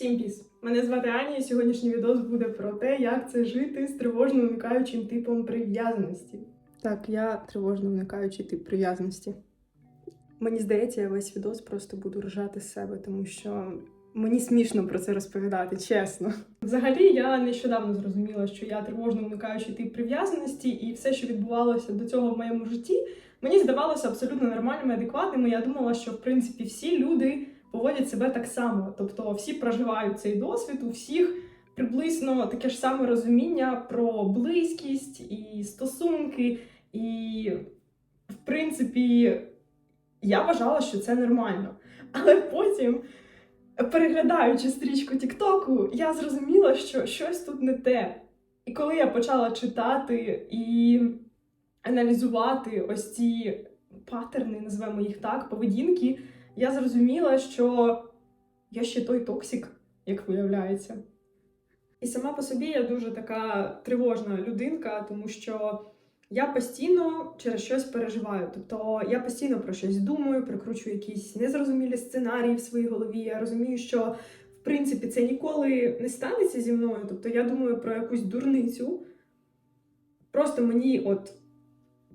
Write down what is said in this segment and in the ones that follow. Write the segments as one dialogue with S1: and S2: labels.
S1: Всім піс! Мене звати Аня, і сьогоднішній відос буде про те, як це жити з тривожно уникаючим типом прив'язаності. Так, я тривожно уникаючий тип прив'язаності. Мені здається, я весь відос просто буду ржати з себе, тому що мені смішно про це розповідати, чесно. Взагалі, я нещодавно зрозуміла, що я тривожно уникаючий тип прив'язаності, і все, що відбувалося до цього в моєму житті, мені здавалося абсолютно нормальним і адекватним. І я думала, що в принципі всі люди поводять себе так само. Тобто всі проживають цей досвід, у всіх приблизно таке ж саме розуміння про близькість і стосунки. І, в принципі, я вважала, що це нормально. Але потім, переглядаючи стрічку Тіктоку, я зрозуміла, що щось тут не те. І коли я почала читати і аналізувати ось ці паттерни, називаємо їх так, поведінки, я зрозуміла, що я ще той токсик, як виявляється. І сама по собі я дуже така тривожна людинка, тому що я постійно через щось переживаю. Тобто я постійно про щось думаю, прикручую якісь незрозумілі сценарії в своїй голові. Я розумію, що в принципі це ніколи не станеться зі мною. Тобто я думаю про якусь дурницю. Просто мені от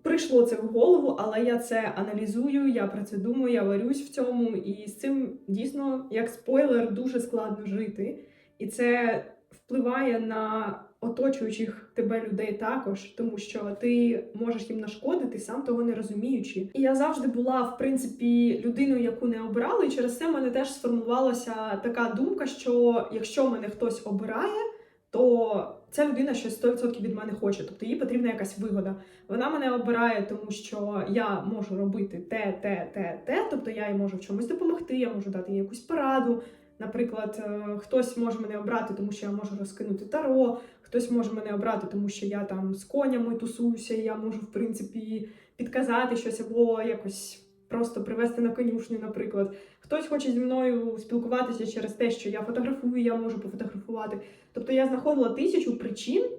S1: прийшло це в голову, але я це аналізую, я про це думаю, я варюсь в цьому, і з цим дійсно, як спойлер, дуже складно жити. І це впливає на оточуючих тебе людей також, тому що ти можеш їм нашкодити, сам того не розуміючи. І я завжди була, в принципі, людиною, яку не обирали, і через це в мене теж сформувалася така думка, що якщо мене хтось обирає, то ця людина щось 100% від мене хоче, тобто їй потрібна якась вигода. Вона мене обирає, тому що я можу робити те, те, те, те. Тобто я їй можу в чомусь допомогти, я можу дати їй якусь пораду. Наприклад, е, хтось може мене обрати, тому що я можу розкинути таро, хтось може мене обрати, тому що я там з конями тусуюся, і я можу, в принципі, підказати щось або якось просто привести на конюшню, наприклад. Хтось хоче зі мною спілкуватися через те, що я фотографую, я можу пофотографувати. Тобто я знаходила тисячу причин,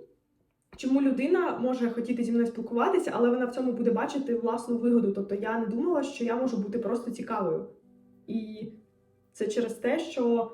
S1: чому людина може хотіти зі мною спілкуватися, але вона в цьому буде бачити власну вигоду. Тобто я не думала, що я можу бути просто цікавою. І це через те, що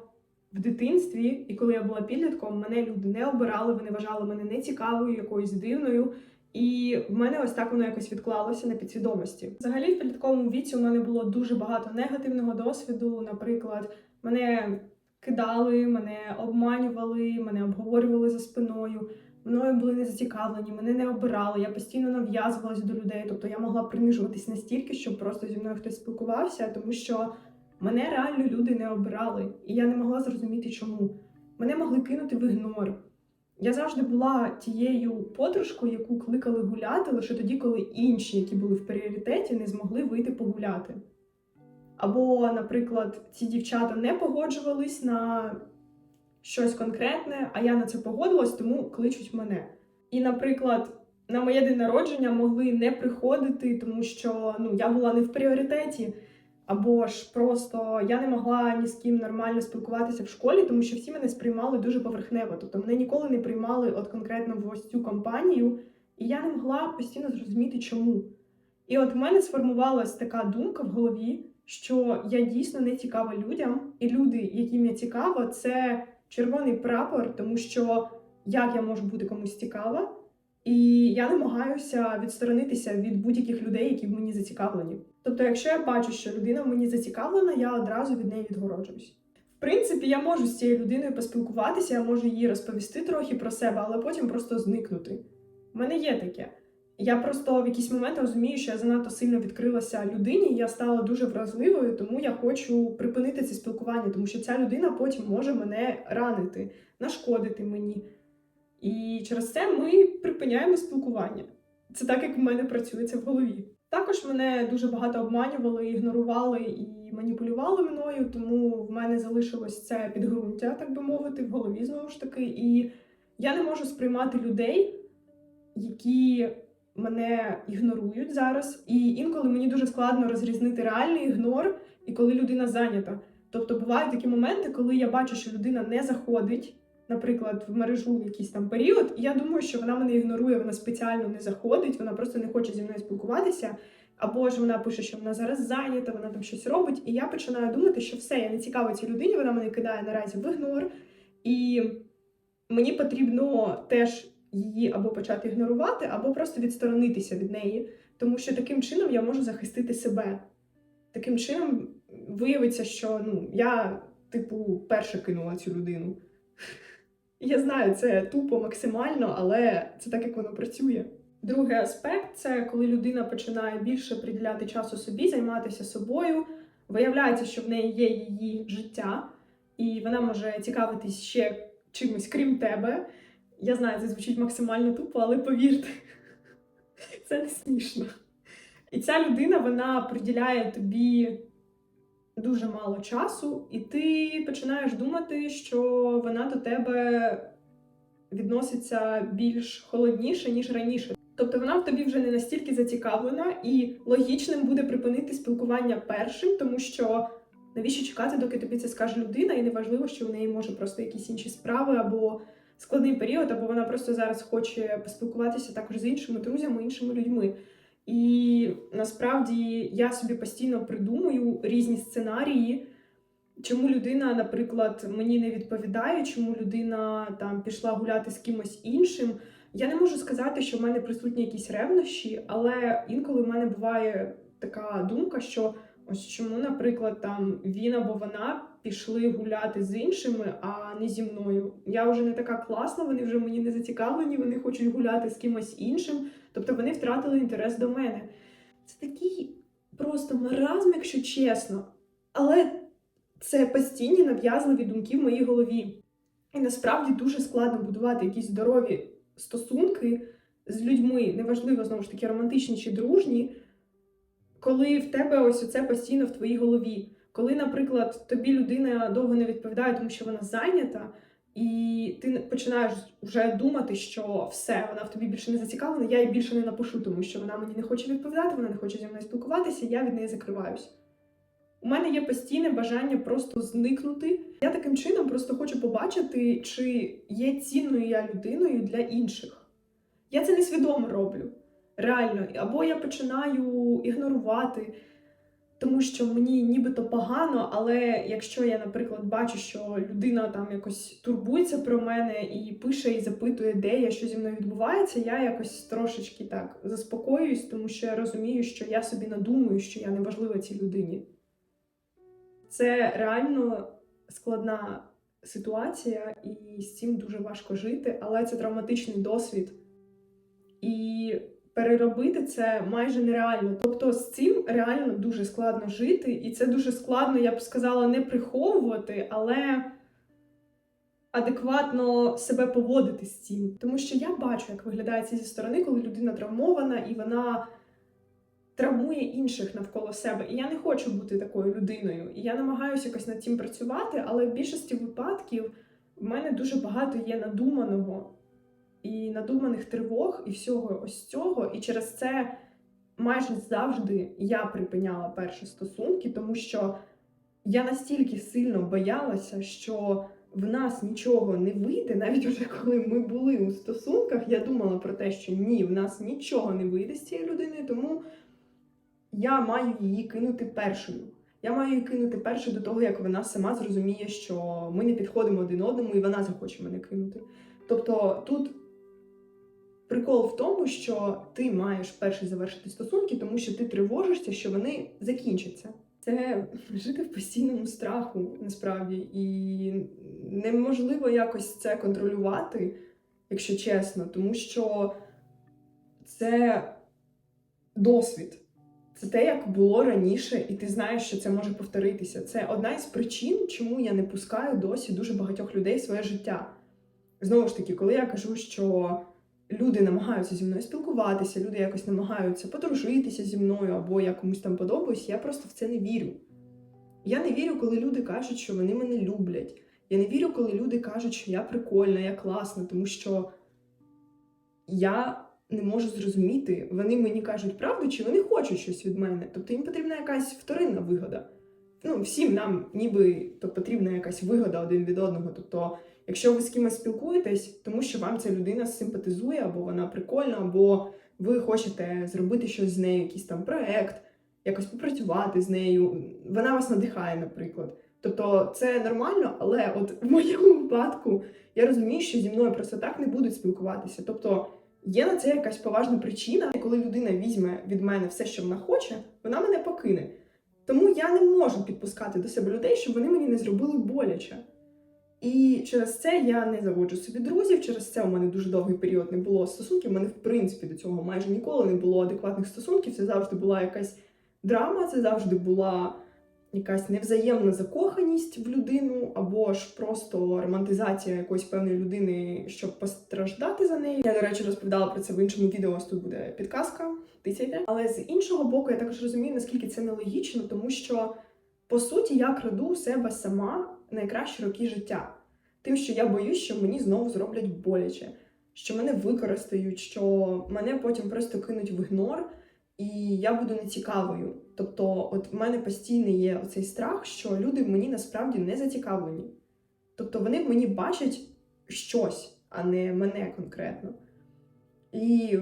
S1: в дитинстві, і коли я була підлітком, мене люди не обирали, вони вважали мене нецікавою, якоюсь дивною. І в мене ось так воно якось відклалося на підсвідомості. Взагалі, в підлітковому віці у мене було дуже багато негативного досвіду. Наприклад, мене кидали, мене обманювали, мене обговорювали за спиною. Мною були не зацікавлені, мене не обирали. Я постійно нав'язувалась до людей. Тобто я могла принижуватись настільки, щоб просто зі мною хтось спілкувався, тому що мене реально люди не обирали, і я не могла зрозуміти, чому. Мене могли кинути в ігнор. Я завжди була тією подружкою, яку кликали гуляти лише тоді, коли інші, які були в пріоритеті, не змогли вийти погуляти. Або, наприклад, ці дівчата не погоджувались на щось конкретне, а я на це погодилась, тому кличуть мене. І, наприклад, на моє день народження могли не приходити, тому що ну, я була не в пріоритеті. Або ж просто я не могла ні з ким нормально спілкуватися в школі, тому що всі мене сприймали дуже поверхнево. Тобто мене ніколи не приймали от конкретно в ось цю компанію, і я не могла постійно зрозуміти, чому. І от в мене сформувалась така думка в голові, що я дійсно не цікава людям, і люди, яким я цікава, це червоний прапор, тому що як я можу бути комусь цікава, і я намагаюся відсторонитися від будь-яких людей, які в мені зацікавлені. Тобто, якщо я бачу, що людина в мені зацікавлена, я одразу від неї відгороджуюсь. В принципі, я можу з цією людиною поспілкуватися, я можу їй розповісти трохи про себе, але потім просто зникнути. У мене є таке. Я просто в якийсь момент розумію, що я занадто сильно відкрилася людині, і я стала дуже вразливою, тому я хочу припинити це спілкування, тому що ця людина потім може мене ранити, нашкодити мені. І через це ми припиняємо спілкування. Це так, як в мене працює це в голові. Також мене дуже багато обманювали, ігнорували і маніпулювали мною, тому в мене залишилось це підґрунтя, так би мовити, в голові знову ж таки. І я не можу сприймати людей, які мене ігнорують зараз. І інколи мені дуже складно розрізнити реальний ігнор і коли людина зайнята. Тобто бувають такі моменти, коли я бачу, що людина не заходить, наприклад, в мережу якийсь там період, і я думаю, що вона мене ігнорує, вона спеціально не заходить, вона просто не хоче зі мною спілкуватися. Або ж вона пише, що вона зараз зайнята, вона там щось робить, і я починаю думати, що все, я не цікава цій людині, вона мене кидає наразі в ігнор, і мені потрібно теж її або почати ігнорувати, або просто відсторонитися від неї, тому що таким чином я можу захистити себе. Таким чином виявиться, що ну, я, типу, перша кинула цю людину. Я знаю, це тупо максимально, але це так, як воно працює. Другий аспект це коли людина починає більше приділяти часу собі, займатися собою. Виявляється, що в неї є її життя, і вона може цікавитись ще чимось, крім тебе. Я знаю, це звучить максимально тупо, але повірте, це не смішно. І ця людина вона приділяє тобі дуже мало часу, і ти починаєш думати, що вона до тебе відноситься більш холодніше, ніж раніше. Тобто вона в тобі вже не настільки зацікавлена, і логічним буде припинити спілкування першим, тому що навіщо чекати, доки тобі це скаже людина, і неважливо, що в неї може просто якісь інші справи або складний період, або вона просто зараз хоче поспілкуватися також з іншими друзями, іншими людьми. І насправді я собі постійно придумую різні сценарії, чому людина, наприклад, мені не відповідає, чому людина там пішла гуляти з кимось іншим. Я не можу сказати, що в мене присутні якісь ревнощі, але інколи в мене буває така думка, що ось чому, наприклад, там він або вона пішли гуляти з іншими, а не зі мною. Я вже не така класна, вони вже мені не зацікавлені, вони хочуть гуляти з кимось іншим. Тобто вони втратили інтерес до мене. Це такий просто маразм, якщо чесно. Але це постійні нав'язливі думки в моїй голові. І насправді дуже складно будувати якісь здорові стосунки з людьми, неважливо знову ж таки, романтичні чи дружні, коли в тебе ось це постійно в твоїй голові. Коли, наприклад, тобі людина довго не відповідає, тому що вона зайнята, і ти починаєш вже думати, що все, вона в тобі більше не зацікавлена, я їй більше не напишу, тому що вона мені не хоче відповідати, вона не хоче зі мною спілкуватися, я від неї закриваюсь. У мене є постійне бажання просто зникнути. Я таким чином просто хочу побачити, чи є цінною я людиною для інших. Я це несвідомо роблю. Реально. Або я починаю ігнорувати, тому що мені нібито погано, але якщо я, наприклад, бачу, що людина там якось турбується про мене і пише і запитує, де я, що зі мною відбувається, я якось трошечки так заспокоююсь, тому що я розумію, що я собі надумаю, що я не важлива цій людині. Це реально складна ситуація, і з цим дуже важко жити, але це травматичний досвід. І переробити це майже нереально. Тобто з цим реально дуже складно жити, і це дуже складно, я б сказала, не приховувати, але адекватно себе поводити з цим. Тому що я бачу, як виглядає це зі сторони, коли людина травмована і вона травмує інших навколо себе. І я не хочу бути такою людиною. І я намагаюся якось над цим працювати, але в більшості випадків в мене дуже багато є надуманого і надуманих тривог, і всього ось цього. І через це майже завжди я припиняла перші стосунки, тому що я настільки сильно боялася, що в нас нічого не вийде, навіть вже коли ми були у стосунках, я думала про те, що ні, в нас нічого не вийде з цією людиною, тому я маю її кинути першою. Я маю її кинути першою до того, як вона сама зрозуміє, що ми не підходимо один одному, і вона захоче мене кинути. Тобто тут прикол в тому, що ти маєш перший завершити стосунки, тому що ти тривожишся, що вони закінчаться. Це жити в постійному страху насправді, і неможливо якось це контролювати, якщо чесно, тому що це досвід. Це те, як було раніше, і ти знаєш, що це може повторитися. Це одна із причин, чому я не пускаю досі дуже багатьох людей в своє життя. Знову ж таки, коли я кажу, що люди намагаються зі мною спілкуватися, люди якось намагаються подружитися зі мною або я комусь там подобаюсь, я просто в це не вірю. Я не вірю, коли люди кажуть, що вони мене люблять. Я не вірю, коли люди кажуть, що я прикольна, я класна, тому що я не можу зрозуміти, вони мені кажуть правду, чи вони хочуть щось від мене. Тобто їм потрібна якась вторинна вигода. Ну, всім нам ніби то потрібна якась вигода один від одного. Тобто Якщо ви з кимось спілкуєтесь, тому що вам ця людина симпатизує, або вона прикольна, або ви хочете зробити щось з нею, якийсь там проект, якось попрацювати з нею, вона вас надихає, наприклад. Тобто це нормально, але от в моєму випадку я розумію, що зі мною просто так не будуть спілкуватися. Тобто є на це якась поважна причина, коли людина візьме від мене все, що вона хоче, вона мене покине. Тому я не можу підпускати до себе людей, щоб вони мені не зробили боляче. І через це я не заводжу собі друзів. Через це у мене дуже довгий період не було стосунків. У мене, в принципі, до цього майже ніколи не було адекватних стосунків. Це завжди була якась драма, це завжди була якась невзаємна закоханість в людину, або ж просто романтизація якоїсь певної людини, щоб постраждати за неї. Я, до речі, розповідала про це в іншому відео. Ось тут буде підказка. Тицяйте. Але з іншого боку, я також розумію, наскільки це нелогічно, тому що по суті я краду себе сама найкращі роки життя. Тим, що я боюсь, що мені знову зроблять боляче, що мене використають, що мене потім просто кинуть в ігнор, і я буду нецікавою. Тобто, от в мене постійно є оцей страх, що люди мені насправді не зацікавлені. Тобто вони в мені бачать щось, а не мене конкретно. І,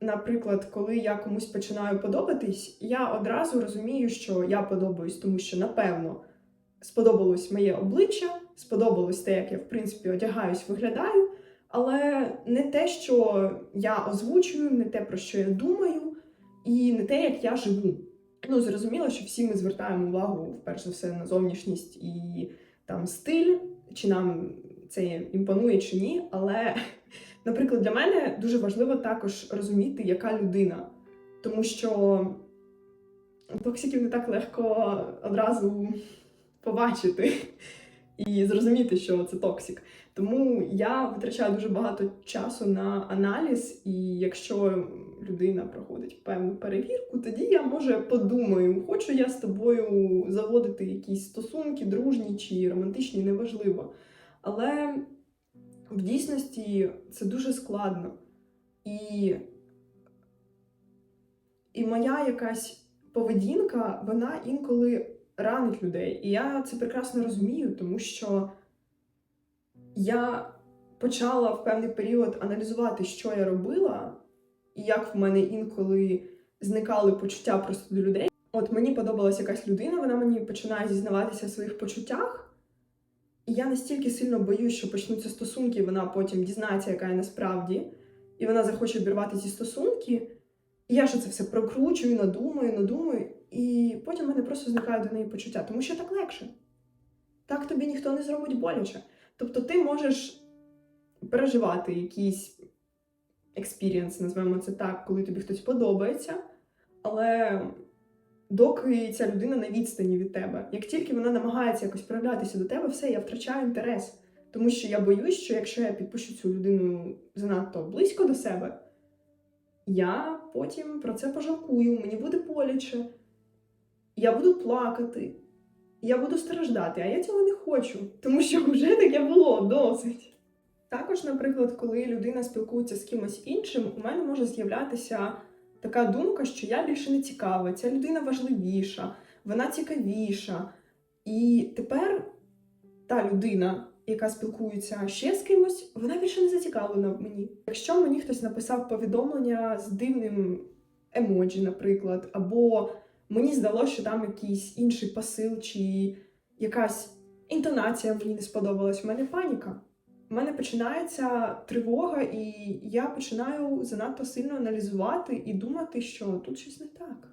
S1: наприклад, коли я комусь починаю подобатись, я одразу розумію, що я подобаюсь, тому що, напевно, сподобалось моє обличчя, сподобалось те, як я, в принципі, одягаюсь, виглядаю, але не те, що я озвучую, не те, про що я думаю, і не те, як я живу. Ну, зрозуміло, що всі ми звертаємо увагу, перш за все, на зовнішність і там стиль, чи нам це імпонує чи ні. Але, наприклад, для мене дуже важливо також розуміти, яка людина. Тому що токсиків не так легко одразу побачити і зрозуміти, що це токсик. Тому я витрачаю дуже багато часу на аналіз, і якщо людина проходить певну перевірку, тоді я може подумаю, хочу я з тобою заводити якісь стосунки, дружні чи романтичні, неважливо. Але в дійсності це дуже складно. І, і моя якась поведінка, вона інколи ранить людей. І я це прекрасно розумію, тому що я почала в певний період аналізувати, що я робила, і як в мене інколи зникали почуття просто до людей. От мені подобалась якась людина, вона мені починає зізнаватися в своїх почуттях. І я настільки сильно боюсь, що почнуться стосунки, і вона потім дізнається, яка я насправді, і вона захоче обірвати ці стосунки. І я ж це все прокручую, надумаю, надумаю, і потім в мене просто зникає до неї почуття, тому що так легше. Так тобі ніхто не зробить боляче. Тобто ти можеш переживати якийсь експірієнс, називаємо це так, коли тобі хтось подобається, але доки ця людина на відстані від тебе, як тільки вона намагається якось проявлятися до тебе, все, я втрачаю інтерес. Тому що я боюсь, що якщо я підпущу цю людину занадто близько до себе, я потім про це пожалкую, мені буде боляче, я буду плакати, я буду страждати, а я цього не хочу, тому що вже таке було досить. Також, наприклад, коли людина спілкується з кимось іншим, у мене може з'являтися така думка, що я більше не цікава, ця людина важливіша, вона цікавіша. І тепер та людина, яка спілкується ще з кимось, вона більше не зацікавлена в мені. Якщо мені хтось написав повідомлення з дивним емоджі, наприклад, або мені здалося, що там якийсь інший посил, чи якась інтонація мені не сподобалась, в мене паніка. У мене починається тривога, і я починаю занадто сильно аналізувати і думати, що тут щось не так.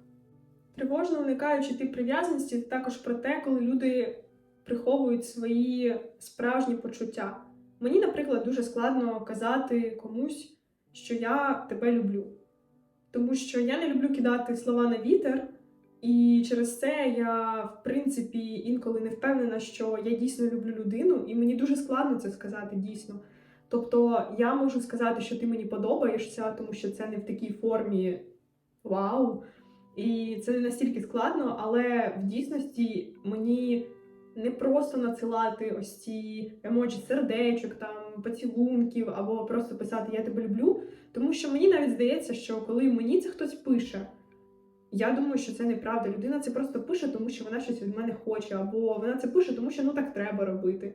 S1: Тривожно уникаючи тип прив'язаності, також про те, коли люди приховують свої справжні почуття. Мені, наприклад, дуже складно казати комусь, що я тебе люблю. Тому що я не люблю кидати слова на вітер, і через це я, в принципі, інколи не впевнена, що я дійсно люблю людину, і мені дуже складно це сказати дійсно. Тобто я можу сказати, що ти мені подобаєшся, тому що це не в такій формі вау. І це не настільки складно, але в дійсності мені не просто надсилати ось ці емоджі сердечок, там поцілунків, або просто писати Я тебе люблю. Тому що мені навіть здається, що коли мені це хтось пише, я думаю, що це неправда. Людина це просто пише, тому що вона щось від мене хоче, або вона це пише, тому що ну так треба робити.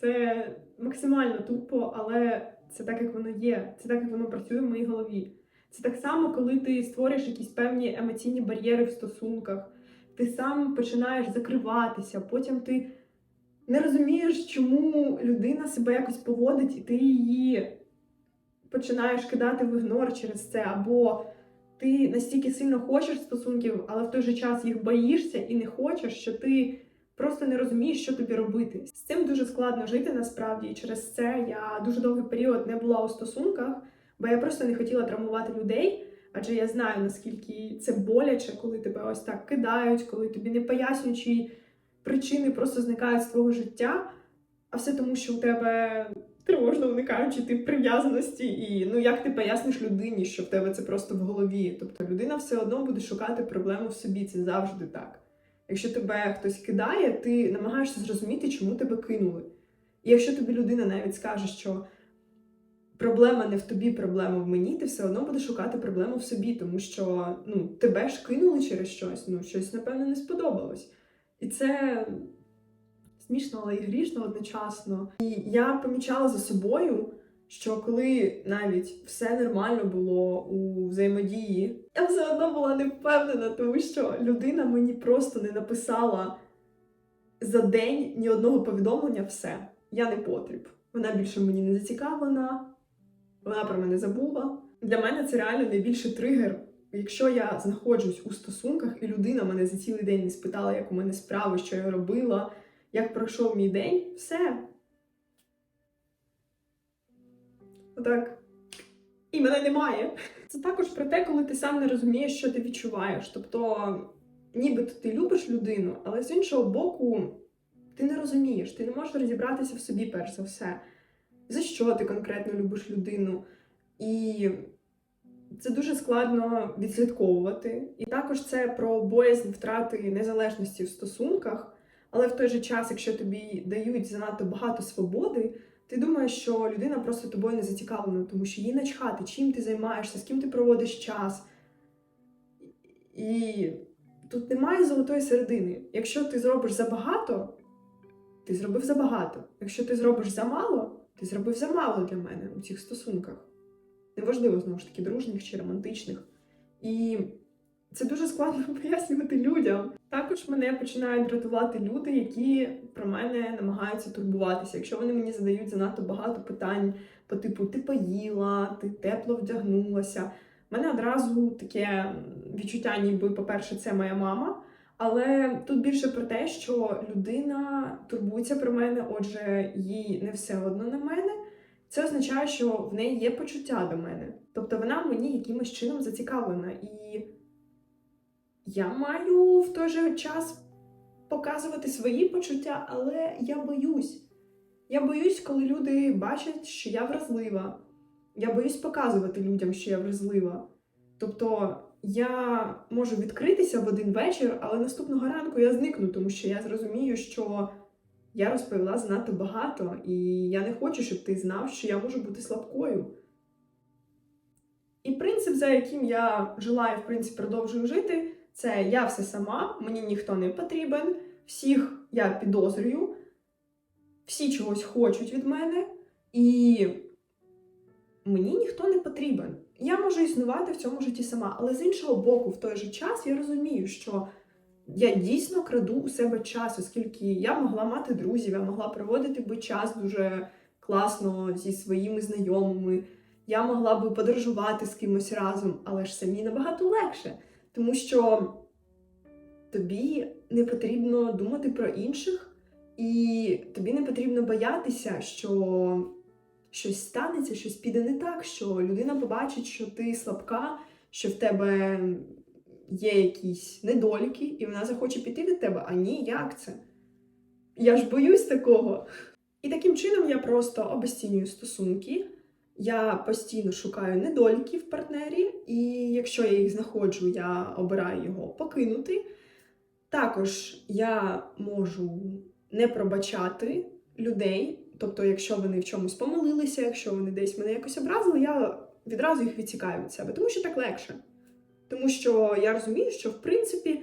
S1: Це максимально тупо, але це так, як воно є. Це так, як воно працює в моїй голові. Це так само, коли ти створюєш якісь певні емоційні бар'єри в стосунках, ти сам починаєш закриватися, потім ти не розумієш, чому людина себе якось поводить, і ти її починаєш кидати в ігнор через це, або ти настільки сильно хочеш стосунків, але в той же час їх боїшся і не хочеш, що ти просто не розумієш, що тобі робити. З цим дуже складно жити насправді, і через це я дуже довгий період не була у стосунках, бо я просто не хотіла травмувати людей. Адже я знаю, наскільки це боляче, коли тебе ось так кидають, коли тобі не пояснюючи причини просто зникають з твого життя, а все тому, що у тебе тривожно виникаючи тип прив'язаності, і ну як ти поясниш людині, що в тебе це просто в голові? Тобто людина все одно буде шукати проблему в собі, це завжди так. Якщо тебе хтось кидає, ти намагаєшся зрозуміти, чому тебе кинули. І якщо тобі людина навіть скаже, що проблема не в тобі, проблема в мені, ти все одно будеш шукати проблему в собі, тому що ну, тебе ж кинули через щось, ну щось, напевно, не сподобалось. І це смішно, але і грішно одночасно. І я помічала за собою, що коли навіть все нормально було у взаємодії, я все одно була не впевнена, тому що людина мені просто не написала за день ні одного повідомлення все. Я не потріб. Вона більше мені не зацікавлена, вона про мене забула. Для мене це реально найбільший тригер. Якщо я знаходжусь у стосунках, і людина мене за цілий день не спитала, як у мене справи, що я робила, як пройшов мій день, все. Отак. І мене немає. Це також про те, коли ти сам не розумієш, що ти відчуваєш. Тобто, нібито ти любиш людину, але з іншого боку, ти не розумієш, ти не можеш розібратися в собі, перш за все. За що ти конкретно любиш людину? І це дуже складно відслідковувати. І також це про боязнь втрати незалежності в стосунках. Але в той же час, якщо тобі дають занадто багато свободи, ти думаєш, що людина просто тобою не зацікавлена, тому що їй начхати, чим ти займаєшся, з ким ти проводиш час. І тут немає золотої середини. Якщо ти зробиш забагато, ти зробив забагато. Якщо ти зробиш замало, ти зробив замало для мене у цих стосунках. Неважливо, знову ж таки, дружніх чи романтичних. І це дуже складно пояснювати людям. Також мене починають дратувати люди, які про мене намагаються турбуватися. Якщо вони мені задають занадто багато питань по типу ти поїла, ти тепло вдягнулася. У мене одразу таке відчуття, ніби, по-перше, це моя мама. Але тут більше про те, що людина турбується про мене, отже, їй не все одно на мене. Це означає, що в неї є почуття до мене. Тобто вона мені якимось чином зацікавлена. І я маю в той же час показувати свої почуття, але я боюсь. Я боюсь, коли люди бачать, що я вразлива. Я боюсь показувати людям, що я вразлива. Тобто я можу відкритися в один вечір, але наступного ранку я зникну, тому що я зрозумію, що я розповіла занадто багато, і я не хочу, щоб ти знав, що я можу бути слабкою. І принцип, за яким я жила в принципі продовжую жити, це я все сама, мені ніхто не потрібен, всіх я підозрюю, всі чогось хочуть від мене, і мені ніхто не потрібен. Я можу існувати в цьому житті сама, але з іншого боку, в той же час я розумію, що я дійсно краду у себе час, оскільки я могла мати друзів, я могла проводити би час дуже класно зі своїми знайомими. Я могла би подорожувати з кимось разом, але ж самі набагато легше, тому що тобі не потрібно думати про інших, і тобі не потрібно боятися, що щось станеться, щось піде не так, що людина побачить, що ти слабка, що в тебе є якісь недоліки, і вона захоче піти від тебе. А ні, як це? Я ж боюсь такого. І таким чином я просто обесцінюю стосунки. Я постійно шукаю недоліки в партнері, і якщо я їх знаходжу, я обираю його покинути. Також я можу не пробачати людей, тобто, якщо вони в чомусь помилилися, якщо вони десь мене якось образили, я відразу їх відсікаю від себе, тому що так легше. Тому що я розумію, що в принципі,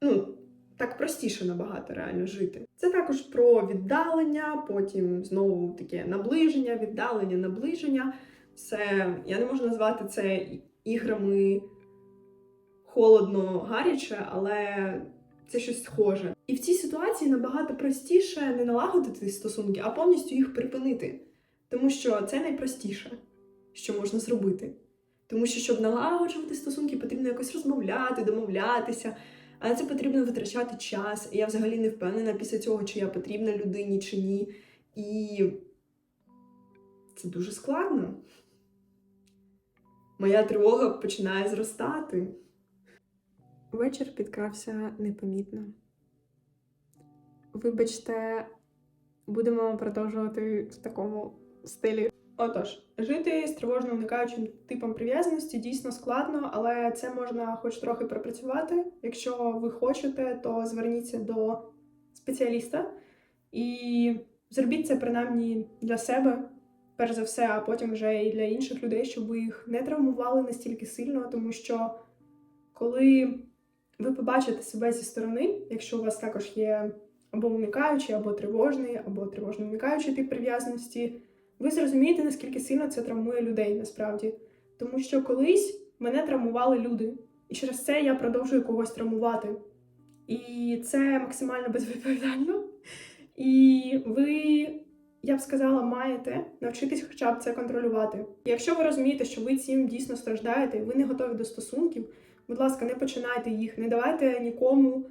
S1: ну, так простіше набагато реально жити. Це також про віддалення, потім знову таке наближення, віддалення, наближення. Це я не можу назвати це іграми холодно гаряче, але це щось схоже. І в цій ситуації набагато простіше не налагодити стосунки, а повністю їх припинити. Тому що це найпростіше, що можна зробити. Тому що, щоб налагоджувати стосунки, потрібно якось розмовляти, домовлятися. А на це потрібно витрачати час. Я взагалі не впевнена після цього, чи я потрібна людині, чи ні. І це дуже складно. Моя тривога починає зростати. Вечір підкрався непомітно. Вибачте, будемо продовжувати в такому стилі. Отож, жити з тривожно уникаючим типом прив'язаності дійсно складно, але це можна хоч трохи пропрацювати. Якщо ви хочете, то зверніться до спеціаліста і зробіть це принаймні для себе, перш за все, а потім вже і для інших людей, щоб ви їх не травмували настільки сильно, тому що коли ви побачите себе зі сторони, якщо у вас також є або уникаючий, або тривожний, або тривожно уникаючий тип прив'язаності, ви зрозумієте, наскільки сильно це травмує людей насправді. Тому що колись мене травмували люди, і через це я продовжую когось травмувати. І це максимально безвідповідально. І ви, я б сказала, маєте навчитись хоча б це контролювати. І якщо ви розумієте, що ви цим дійсно страждаєте, ви не готові до стосунків, будь ласка, не починайте їх, не давайте нікому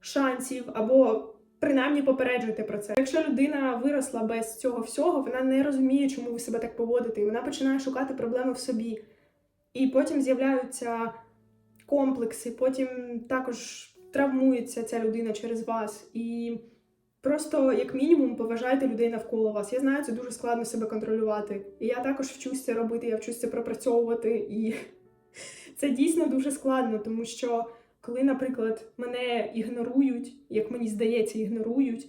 S1: шансів або принаймні попереджуйте про це. Якщо людина виросла без цього всього, вона не розуміє, чому ви себе так поводите, і вона починає шукати проблеми в собі. І потім з'являються комплекси, потім також травмується ця людина через вас. І просто, як мінімум, поважайте людей навколо вас. Я знаю, це дуже складно себе контролювати. І я також вчусь це робити, я вчусь це пропрацьовувати. І це дійсно дуже складно, тому що коли, наприклад, мене ігнорують, як мені здається, ігнорують,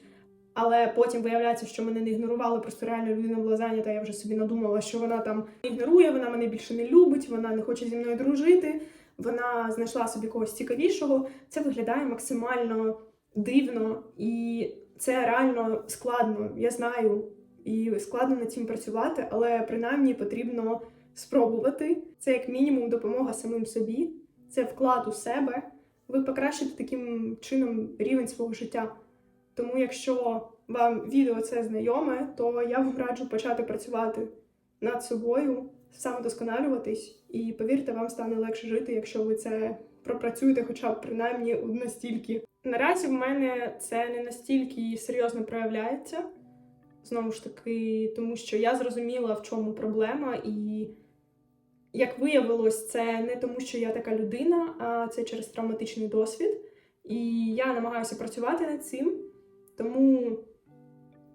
S1: але потім виявляється, що мене не ігнорували, просто реально людина була зайнята, я вже собі надумала, що вона там ігнорує, вона мене більше не любить, вона не хоче зі мною дружити, вона знайшла собі когось цікавішого. Це виглядає максимально дивно і це реально складно. Я знаю, і складно над цим працювати, але принаймні потрібно спробувати. Це як мінімум допомога самим собі, це вклад у себе. Ви покращите таким чином рівень свого життя. Тому, якщо вам відео це знайоме, то я вам раджу почати працювати над собою, самодосконалюватись, і повірте, вам стане легше жити, якщо ви це пропрацюєте, хоча б принаймні настільки. Наразі в мене це не настільки серйозно проявляється. Знову ж таки, тому що я зрозуміла, в чому проблема, і як виявилось, це не тому, що я така людина, а це через травматичний досвід. І я намагаюся працювати над цим. Тому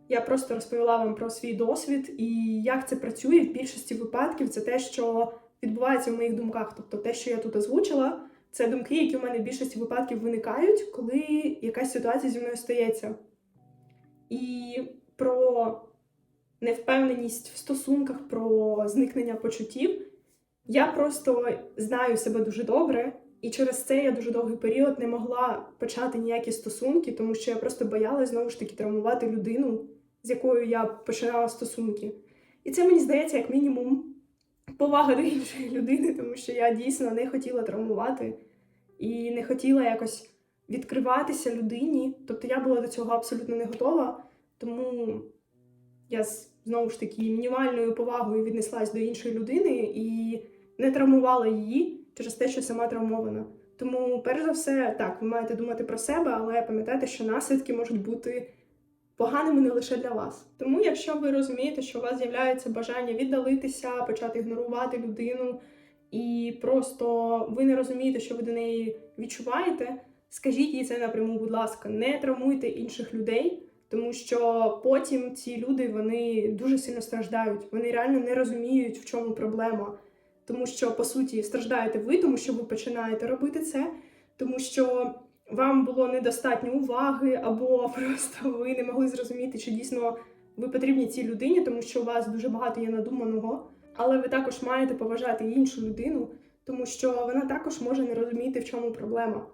S1: я просто розповіла вам про свій досвід і як це працює в більшості випадків. Це те, що відбувається в моїх думках. Тобто те, що я тут озвучила, це думки, які в мене в більшості випадків виникають, коли якась ситуація зі мною стається. І про невпевненість в стосунках, про зникнення почуттів. Я просто знаю себе дуже добре, і через це я дуже довгий період не могла почати ніякі стосунки, тому що я просто боялась знову ж таки травмувати людину, з якою я починала стосунки. І це мені здається, як мінімум, повага до іншої людини, тому що я дійсно не хотіла травмувати і не хотіла якось відкриватися людині. Тобто я була до цього абсолютно не готова, тому я знову ж таки мінімальною повагою віднеслась до іншої людини і не травмувала її через те, що сама травмована. Тому, перш за все, так, ви маєте думати про себе, але пам'ятайте, що наслідки можуть бути поганими не лише для вас. Тому, якщо ви розумієте, що у вас з'являється бажання віддалитися, почати ігнорувати людину, і просто ви не розумієте, що ви до неї відчуваєте, скажіть їй це напряму, будь ласка, не травмуйте інших людей. Тому що потім ці люди вони дуже сильно страждають. Вони реально не розуміють, в чому проблема. Тому що, по суті, страждаєте ви, тому що ви починаєте робити це, тому що вам було недостатньо уваги, або просто ви не могли зрозуміти, чи дійсно ви потрібні цій людині, тому що у вас дуже багато є надуманого. Але ви також маєте поважати іншу людину, тому що вона також може не розуміти, в чому проблема.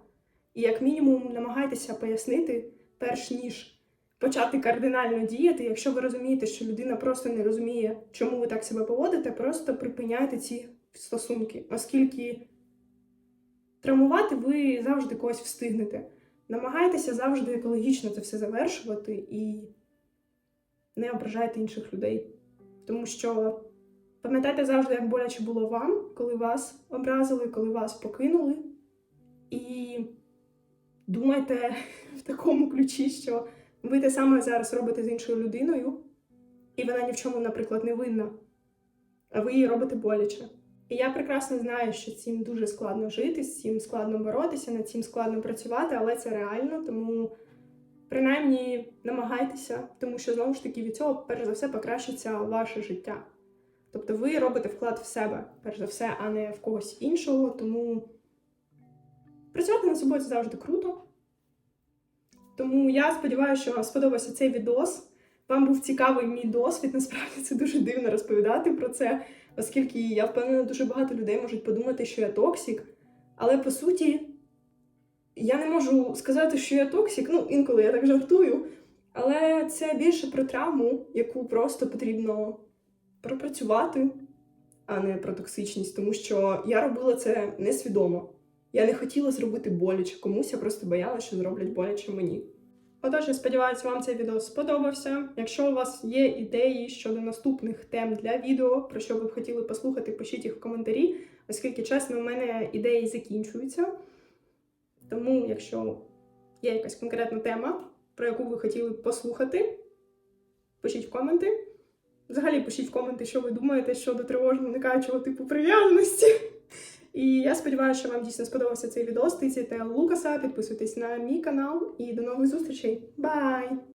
S1: І як мінімум намагайтеся пояснити, перш ніж почати кардинально діяти. Якщо ви розумієте, що людина просто не розуміє, чому ви так себе поводите, просто припиняйте ці стосунки, оскільки травмувати ви завжди когось встигнете. Намагайтеся завжди екологічно це все завершувати і не ображайте інших людей. Тому що пам'ятайте завжди, як боляче було вам, коли вас образили, коли вас покинули. І думайте в такому ключі, що ви те саме зараз робите з іншою людиною, і вона ні в чому, наприклад, не винна, а ви її робите боляче. І я прекрасно знаю, що цим дуже складно жити, з цим складно боротися, над цим складно працювати, але це реально, тому принаймні намагайтеся, тому що знову ж таки від цього, перш за все, покращиться ваше життя. Тобто ви робите вклад в себе, перш за все, а не в когось іншого, тому працювати над собою це завжди круто. Тому я сподіваюся, що вам сподобався цей відос. Вам був цікавий мій досвід. Насправді це дуже дивно розповідати про це, оскільки я впевнена, дуже багато людей можуть подумати, що я токсик. Але по суті, я не можу сказати, що я токсик. Ну, інколи я так жартую. Але це більше про травму, яку просто потрібно пропрацювати, а не про токсичність, тому що я робила це несвідомо. Я не хотіла зробити боляче комусь, я просто боялася, що зроблять боляче мені. Отож, я сподіваюся, вам цей відео сподобався. Якщо у вас є ідеї щодо наступних тем для відео, про що ви б хотіли послухати, пишіть їх в коментарі, оскільки, чесно, у мене ідеї закінчуються. Тому, якщо є якась конкретна тема, про яку ви хотіли б послухати, пишіть в коменти. Взагалі пишіть в коменти, що ви думаєте щодо тривожно уникаючого типу прив'язаності. І я сподіваюся, що вам дійсно сподобався цей відео. Тицяйте Лукаса, підписуйтесь на мій канал і до нових зустрічей. Бай!